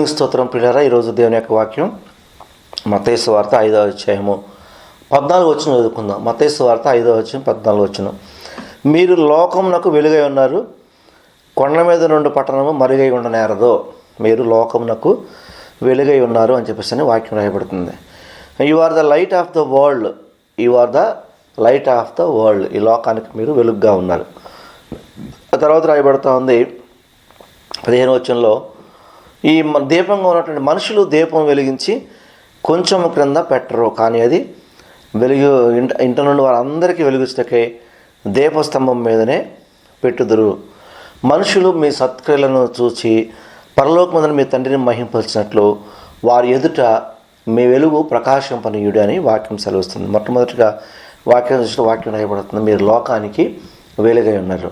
స్తోత్రం పిల్లరా ఈరోజు దేవుని యొక్క వాక్యం మతేసు వార్త ఐదవ అధ్యాయము పద్నాలుగు వచ్చిన చదువుకుందాం. మతేసు వార్త ఐదవ వచ్చిన పద్నాలుగు వచ్చిన మీరు లోకమునకు వెలుగై ఉన్నారు కొండ మీద నుండి పట్టణము మరుగై ఉండనేరదు. మీరు లోకమునకు వెలుగై ఉన్నారు అని చెప్పేసి అని వాక్యం రాయబడుతుంది. You are the light of the world you are the light of the world ఈ లోకానికి మీరు వెలుగుగా ఉన్నారు. ఆ తర్వాత రాయబడుతూ ఉంది పదిహేను వచనంలో ఈ మ- దీపంగా ఉన్నటువంటి మనుషులు దీపం వెలిగించి కొంచెం క్రింద పెట్టరు. కానీ అది వెలుగు ఇంట ఇంట నుండి వారందరికీ వెలుగుచ్చటకై దీపస్తంభం మీదనే పెట్టుదురు. మనుషులు మీ సత్క్రియలను చూచి పరలోకమందని మీ తండ్రిని మహింపరిచినట్లు వారి ఎదుట మీ వెలుగు ప్రకాశింపనీయుడు అని వాక్యం సెలవుస్తుంది. మొట్టమొదటిగా వాక్యం చూసిన వాక్యం రాయబడుతుంది. మీరు లోకానికి వెలుగై ఉన్నారు.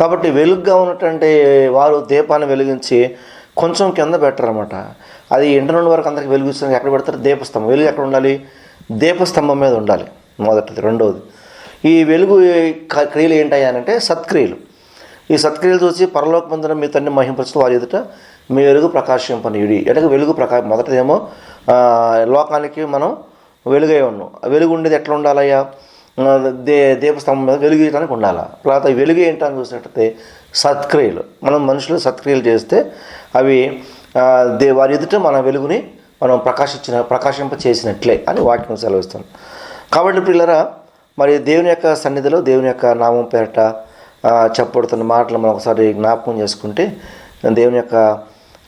కాబట్టి వెలుగుగా ఉన్నటువంటి వారు దీపాన్ని వెలిగించి కొంచెం కింద పెట్టరన్నమాట అది ఇంటి నుండి వరకు అందరికి వెలుగుస్తుంది. ఎక్కడ పెడతారు? దీపస్తంభం. వెలుగు ఎక్కడ ఉండాలి? దీపస్తంభం మీద ఉండాలి. మొదటిది. రెండవది ఈ వెలుగు క- క్రియలు ఏంటంటే సత్క్రియలు. ఈ సత్క్రియలు చూసి పరలోక మందిరం మీ తండ్రి మహింపరచు వారి ఎదుట మీ వెలుగు ప్రకాశింపనీయుడి. అంటే వెలుగు ప్రకా మొదటిదేమో లోకానికి మనం వెలుగై ఉన్నాం. వెలుగు ఉండేది ఎట్లా ఉండాలయ్యా? దే దీపస్తంభం మీద వెలుగేయడానికి ఉండాలా? తర్వాత వెలుగు ఏంటని చూసినట్టయితే సత్క్రియలు. మనం మనుషులు సత్క్రియలు చేస్తే అవి దే వారి ఎదుట మన వెలుగుని మనం ప్రకాశించిన ప్రకాశింప చేసినట్లే అని వాక్యం సెలవిస్తుంది. కాబట్టి పిల్లరా మరి దేవుని యొక్క సన్నిధిలో దేవుని యొక్క నామం పేరట చెప్పబడుతున్న మాటలు మనం ఒకసారి జ్ఞాపకం చేసుకుంటే దేవుని యొక్క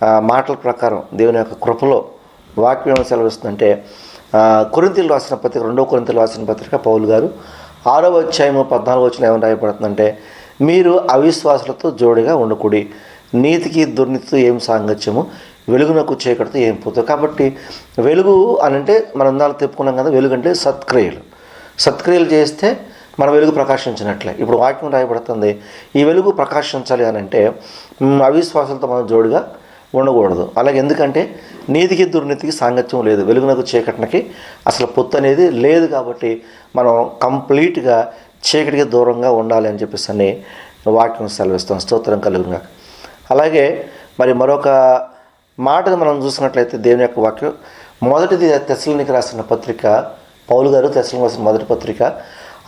మాటల ప్రకారం దేవుని యొక్క కృపలో వాక్యం సెలవిస్తుందంటే కొరింతలు రాసిన పత్రిక రెండో కొరింతలు రాసిన పత్రిక పౌలు గారు ఆరో అధ్యాయము పద్నాలుగు వచ్చిన ఏమని రాయబడుతుందంటే మీరు అవిశ్వాసులతో జోడిగా ఉండకూడి. నీతికి దుర్నీతితో ఏం సాంగత్యము? వెలుగునకు చీకటితో ఏం పోతుంది? కాబట్టి వెలుగు అని అంటే మనం ఇందాక తెప్పుకున్నాం కదా వెలుగు అంటే సత్క్రియలు. సత్క్రియలు చేస్తే మన వెలుగు ప్రకాశించినట్లే. ఇప్పుడు వాక్యం రాయబడుతుంది ఈ వెలుగు ప్రకాశించాలి అని అంటే మ్, మనం జోడుగా ఉండకూడదు. అలాగే ఎందుకంటే నీతికి దుర్నీతికి సాంగత్యం లేదు. వెలుగునకు చీకటికి అసలు పొత్తు అనేది లేదు కాబట్టి మనం కంప్లీట్గా చీకటికి దూరంగా ఉండాలి అని చెప్పేసి అని వాక్యం సెలవిస్తాం. స్తోత్రం కలుగుగా అలాగే మరి మరొక మాటను మనం చూసినట్లయితే దేవుని యొక్క వాక్యం. మొదటిది తెసలనికి రాసిన పత్రిక పౌలు గారు తెసలకు రాసిన మొదటి పత్రిక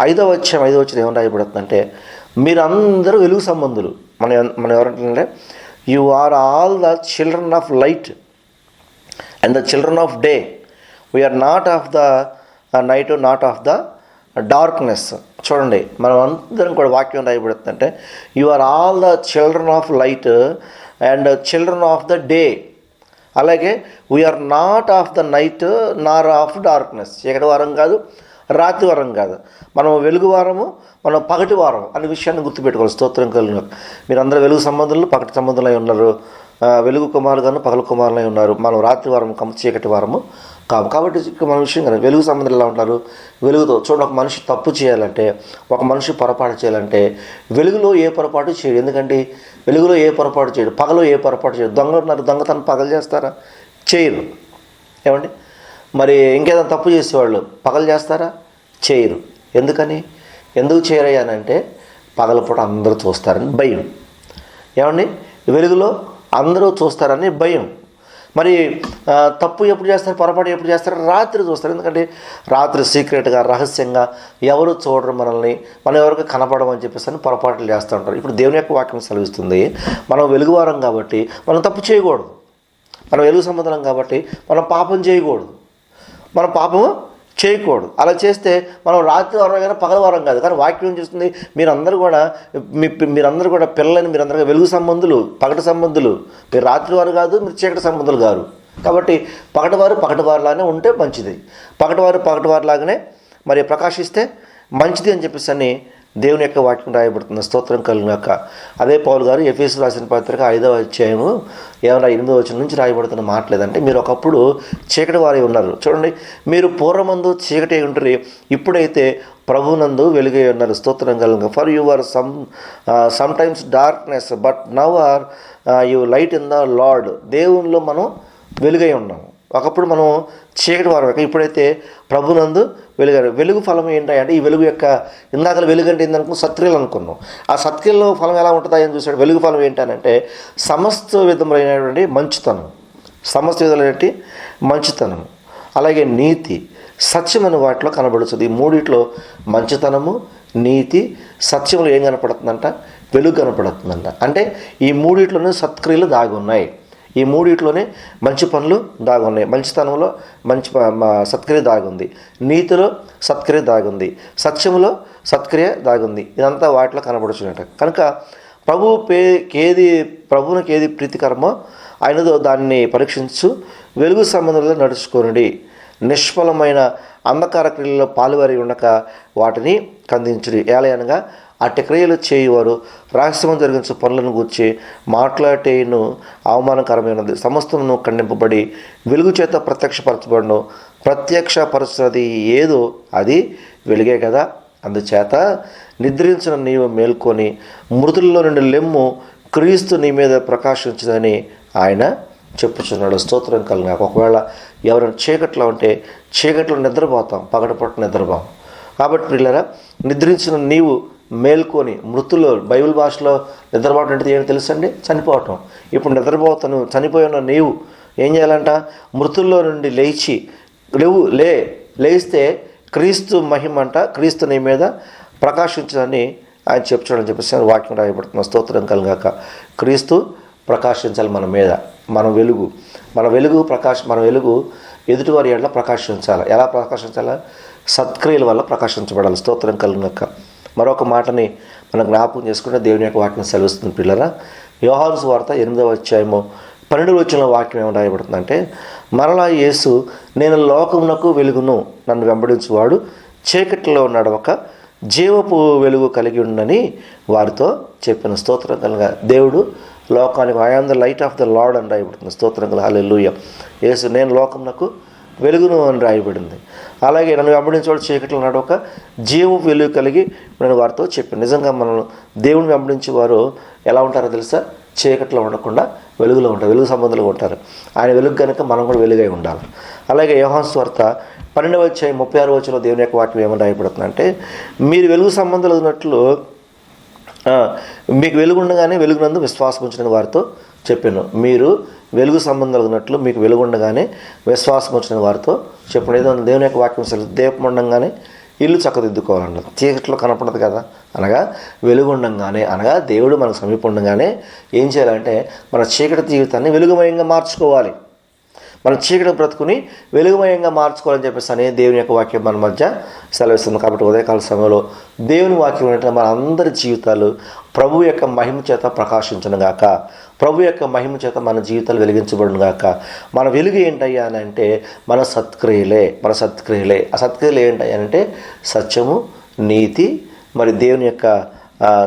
ఐదవ వచ్చాం ఐదవ వచ్చిన ఏమని రాయబడుతుందంటే మీరందరూ వెలుగు సంబంధులు. మన మనం ఎవరంటే you are all the children of light and the children of day we are not of the night not of the darkness చూడండి మనం అందరం కూడా వాక్యం రాయబడుతుందంటే you are all the children of light and children of the day అలాగే we are not of the night nor of darkness చీకటి వారం కాదు? రాత్రి వారం కాదు. మనం వెలుగు వారము మనం పగటి వారం అనే విషయాన్ని గుర్తుపెట్టుకోవాలి. స్తోత్రం కలిగిన మీరందరూ వెలుగు సంబంధులు పగటి సంబంధులై ఉన్నారు. వెలుగు కుమారుగాను పగలు కుమారులై ఉన్నారు. మనం రాత్రి వారం కమ చీకటి వారము కాము కాబట్టి మన విషయం కదా. వెలుగు సంబంధం ఎలా ఉంటారు? వెలుగుతో చూడండి. ఒక మనిషి తప్పు చేయాలంటే ఒక మనిషి పొరపాటు చేయాలంటే వెలుగులో ఏ పొరపాటు చేయడు. ఎందుకంటే వెలుగులో ఏ పొరపాటు చేయడు? పగలో ఏ పొరపాటు చేయడు? దొంగలు ఉన్నారు. దొంగతనం పగలు చేస్తారా? చేయరు. ఏమండి? మరి ఇంకేదైనా తప్పు చేసేవాళ్ళు పగలు చేస్తారా? చేయరు. ఎందుకని? ఎందుకు చేయరయ్యానంటే పగలపూట అందరూ చూస్తారని భయం. ఏమండి? వెలుగులో అందరూ చూస్తారని భయం. మరి తప్పు ఎప్పుడు చేస్తారు? పొరపాటు ఎప్పుడు చేస్తారు? రాత్రి చూస్తారు. ఎందుకంటే రాత్రి సీక్రెట్గా రహస్యంగా ఎవరు చూడరు మనల్ని. మనం ఎవరికి కనపడమని చెప్పేసి అని పొరపాట్లు చేస్తూ ఉంటారు. ఇప్పుడు దేవుని యొక్క వాక్యం సెలవిస్తుంది. మనం వెలుగువారం కాబట్టి మనం తప్పు చేయకూడదు. మనం వెలుగు సంబంధం కాబట్టి మనం పాపం చేయకూడదు. మనం పాపము చేయకూడదు. అలా చేస్తే మనం రాత్రి వారం కానీ పగల వారం కాదు. కానీ వాక్యం ఏం చేస్తుంది? మీరందరూ కూడా మీ మీరందరూ కూడా పిల్లలని మీరందరూ వెలుగు సంబంధులు పగటి సంబంధులు. మీరు రాత్రి వారు కాదు మీరు చీకటి సంబంధులు కాదు కాబట్టి పగటివారు పగటివారిలాగానే ఉంటే మంచిది. పగటివారు పగటివారులాగానే మరి ప్రకాశిస్తే మంచిది అని చెప్పేసి అని దేవుని యొక్క వాక్యం రాయబడుతుంది స్తోత్రం కలిగినాక. అదే పౌలు గారు ఎఫ్ఎస్ రాసిన పత్రిక ఐదవ అధ్యాయము ఏమైనా ఎనిమిదో వచ్చిన నుంచి రాయబడుతున్న మాట్లేదంటే మీరు ఒకప్పుడు చీకటి వారి ఉన్నారు. చూడండి మీరు పూర్వమందు చీకటి ఉంటారు ఇప్పుడైతే ప్రభునందు వెలుగై ఉన్నారు. స్తోత్రం కలిగిన for your some some times darkness but now are you light in the Lord దేవునిలో మనం వెలుగై ఉన్నాము. ఒకప్పుడు మనం చీకటి వారం ఇప్పుడైతే ప్రభునందు వెలుగారు. వెలుగు ఫలం ఏంటంటే ఈ వెలుగు యొక్క ఇందాక వెలుగు అంటే ఏందనుకున్నాం సత్క్రియలు అనుకున్నాం. ఆ సత్క్రియలో ఫలం ఎలా ఉంటుందని చూసాడు వెలుగు ఫలం ఏంటనంటే సమస్త విధములైనటువంటి మంచితనం సమస్త విధులైనటువంటి మంచితనం అలాగే నీతి సత్యం అనే వాటిలో కనబడుతుంది. ఈ మూడిట్లో మంచితనము నీతి సత్యంలో ఏం కనపడుతుందంట? వెలుగు కనపడుతుందంట. అంటే ఈ మూడిట్లోనే సత్క్రియలు దాగి ఉన్నాయి. ఈ మూడిట్లోనే మంచి పనులు దాగున్నాయి మంచితనంలో మంచి ప- సత్క్రియ దాగుంది నీతిలో సత్క్రియ దాగుంది సత్యములో సత్క్రియ దాగుంది ఇదంతా వాటిలో కనబడుచున్నట కనుక ప్రభు పే ఏది ప్రభువునికి ఏది ప్రీతికరమో ఆయనదో దాన్ని పరీక్షించు వెలుగు సంబంధంలో నడుచుకోనండి. నిష్ఫలమైన అంధకార క్రియల్లో పాలువారి ఉండక వాటిని కందించుడి. ఏలయనగా అట్టి క్రియలు చేయువారు రహస్యము జరిగించు పనులను గూర్చి మాట్లాడేను అవమానకరమైనది. సమస్తమును ఖండింపబడి వెలుగు చేత ప్రత్యక్షపరచబడను. ప్రత్యక్షపరుచున్నది ఏదో అది వెలుగే కదా. అందుచేత నిద్రించిన నీవు మేల్కొని మృతుల్లో నుండి లెమ్ము క్రీస్తు నీ మీద ప్రకాశించదని ఆయన చెప్పుచున్నాడు. స్తోత్రం కలిగిన ఒకవేళ ఎవరైనా చీకట్లో ఉంటే చీకట్లో నిద్రపోతాం పగటపట్టు నిద్రపోం. కాబట్టి పిల్లరా నిద్రించిన నీవు మేల్కొని మృతులు బైబిల్ భాషలో నిద్రపోవటం అంటే ఏంటి తెలుసండి? చనిపోవటం. ఇప్పుడు నిద్రపోతాను చనిపోయిన నీవు ఏం చేయాలంట? మృతుల్లో నుండి లేచి లేవు లే లేస్తే క్రీస్తు మహిమ అంట క్రీస్తు నీ మీద ప్రకాశించదని ఆయన చెప్తాడని చెప్పేసి వాక్యం రాయబడుతున్న స్తోత్రం కలిగాక. క్రీస్తు ప్రకాశించాలి మన మీద మన వెలుగు. మన వెలుగు ప్రకాశ మన వెలుగు ఎదుటివారి ఎడల ప్రకాశించాలి. ఎలా ప్రకాశించాలా? సత్క్రియల వల్ల ప్రకాశించబడాలి. స్తోత్రం కలిగినాక మరొక మాటని మనం జ్ఞాపకం చేసుకుంటే దేవుని యొక్క వాక్యం సెలవిస్తుంది పిల్లరా. యోహాను వార్త ఎనిమిదవ అధ్యాయము పన్నెండు వచ్చిన వాక్యం ఏమి రాయబడుతుందంటే మరలా యేసు నేను లోకమునకు వెలుగును నన్ను వెంబడించువాడు చీకటిలో నడవక జీవపు వెలుగు కలిగి ఉండని వారితో చెప్పిన స్తోత్రం కలగా. దేవుడు లోకానికి I am the light of the Lord అని రాయబడుతుంది. స్తోత్రం కల యేసు నేను లోకమునకు వెలుగును అని రాయబడింది. అలాగే నన్ను వెంబడించేవాడు చీకట్లో నడవక జీవం వెలుగు కలిగి నేను వారితో చెప్పాను నిజంగా మనం దేవుని వెంబడించే వారు ఎలా ఉంటారో తెలుసా? చీకట్లో ఉండకుండా వెలుగులో ఉంటారు. వెలుగు సంబంధంలో ఉంటారు. ఆయన వెలుగు కనుక మనం కూడా వెలుగై ఉండాలి. అలాగే యోహాన్ స్వార్త పన్నెండవ వచ్చాయి ముప్పై ఆరు వచ్చిన దేవుని యొక్క వాక్యం ఏమని రాయబడుతుందంటే మీరు వెలుగు సంబంధాలు ఉన్నట్లు మీకు వెలుగుండగానే వెలుగునందు విశ్వాసం ఉంచిన వారితో చెప్పాను. మీరు వెలుగు సంబంధాలు ఉన్నట్లు మీకు వెలుగుండగానే విశ్వాసం వచ్చిన వారితో చెప్పిన ఏదో దేవుని యొక్క వాక్యం సెలవు. దీపం ఉండగానే ఇల్లు చక్కదిద్దుకోవాలన్నది చీకట్లో కనపడదు కదా. అనగా వెలుగుండంగానే అనగా దేవుడు మనకు సమీపం ఉండగానే ఏం చేయాలంటే మన చీకటి జీవితాన్ని వెలుగుమయంగా మార్చుకోవాలి. మనం చీకటి బ్రతుకుని వెలుగుమయంగా మార్చుకోవాలని చెప్పేసి అనే దేవుని యొక్క వాక్యం మన మధ్య సెలవిస్తుంది. కాబట్టి ఉదయకాల సమయంలో దేవుని వాక్యం ఏంటంటే మన అందరి జీవితాలు ప్రభు యొక్క మహిమ చేత ప్రకాశించను గాక. ప్రభు యొక్క మహిమ చేత మన జీవితాలు వెలిగించబడును గాక. మన వెలుగు ఏంటయ్యా అని అంటే మన సత్క్రియలే మన సత్క్రియలే. ఆ సత్క్రియలు ఏంటయ్యా అంటే సత్యము నీతి మరి దేవుని యొక్క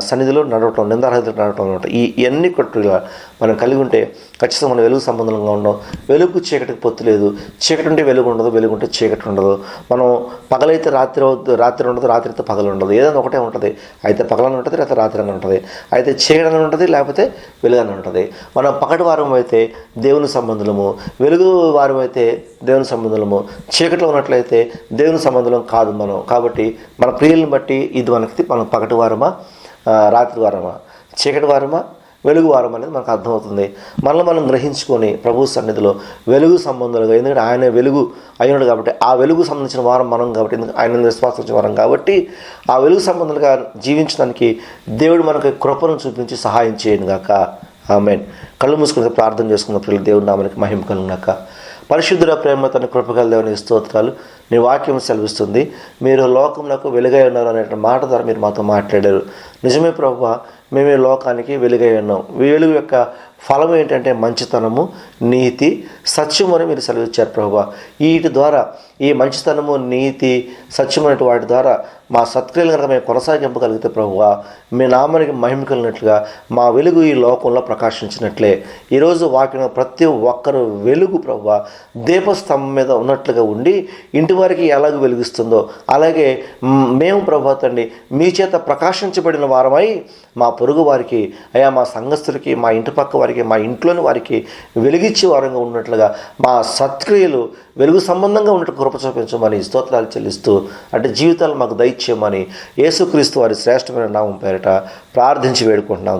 సన్నిధిలో నడవటం నిందారహిత నడవటం అనమాట. ఈ ఇవన్నీ కొట్టుగా మనం కలిగి ఉంటే ఖచ్చితంగా మనం వెలుగు సంబంధంగా ఉండడం వెలుగు చీకటికి పొత్తు లేదు. చీకటి ఉంటే వెలుగు ఉండదు వెలుగు ఉంటే చీకటి ఉండదు. మనం పగలైతే రాత్రి రాత్రి ఉండదు రాత్రి అయితే పగలు ఉండదు. ఏదైనా ఒకటే ఉంటుంది. అయితే పగలని ఉంటుంది లేకపోతే రాత్రి అని ఉంటుంది. అయితే చీకటి అని ఉంటుంది లేకపోతే వెలుగు అని ఉంటుంది. మనం పగటి వారం అయితే దేవుని సంబంధులము వెలుగు వారం అయితే దేవుని సంబంధము చీకట్లో ఉన్నట్లయితే దేవుని సంబంధం కాదు మనం. కాబట్టి మన ప్రియులను బట్టి ఇది మనకి మనం పగటి వారమా? రాత్రి వారమా? చీకటి వారమా? వెలుగు వారం అనేది మనకు అర్థమవుతుంది. మనల్ని మనం గ్రహించుకొని ప్రభు సన్నిధిలో వెలుగు సంబంధాలుగా ఎందుకంటే ఆయన వెలుగు అయినాడు కాబట్టి ఆ వెలుగు సంబంధించిన వారం మనం కాబట్టి ఆయన విశ్వాసించిన వారం కాబట్టి ఆ వెలుగు సంబంధాలుగా జీవించడానికి దేవుడు మనకి కృపను చూపించి సహాయం చేయను గాక. ఆమెన్. కళ్ళు మూసుకుని ప్రార్థన చేసుకున్న పిల్లలు దేవుడి నామానికి మహిమ కలుగునాక. పరిశుద్ధుల ప్రేమ తన కృపగల దేవుని స్తోత్రాలు. నీ వాక్యం సెలవిస్తుంది. మీరు లోకంలో వెలుగై ఉన్నారు అనే మాట ద్వారా మీరు మాతో మాట్లాడారు. నిజమే ప్రభు మేము ఈ లోకానికి వెలుగై ఉన్నాం. ఈ వెలుగు యొక్క ఫలం ఏంటంటే మంచితనము నీతి సత్యం అని మీరు సెలవిచ్చారు ప్రభు వీటి ద్వారా ఈ మంచితనము నీతి సత్యం అనే వాటి ద్వారా మా సత్క్రియలు కనుక మేము కొనసాగింపగలిగితే ప్రభువా మీ నామానికి మహిమ కలిగినట్లుగా మా వెలుగు ఈ లోకంలో ప్రకాశించినట్లే. ఈరోజు వాకిన ప్రతి ఒక్కరు వెలుగు ప్రభువా దీపస్తంభం మీద ఉన్నట్లుగా ఉండి ఇంటి వారికి ఎలాగ వెలిగిస్తుందో అలాగే మేము ప్రభా తండ్రి మీ చేత ప్రకాశించబడిన వారమై మా పొరుగు వారికి అయా మా సంఘస్థులకి మా ఇంటి పక్క వారికి మా ఇంట్లోని వారికి వెలిగించే వారంగా ఉన్నట్లుగా మా సత్క్రియలు వెలుగు సంబంధంగా ఉన్నట్టు కృప చూపించమని స్తోత్రాలు చెల్లిస్తూ అంటే జీవితాలు మాకు దయచేయమని యేసుక్రీస్తు వారి శ్రేష్టమైన నామం పేరిట ప్రార్థించి వేడుకుంటున్నాం.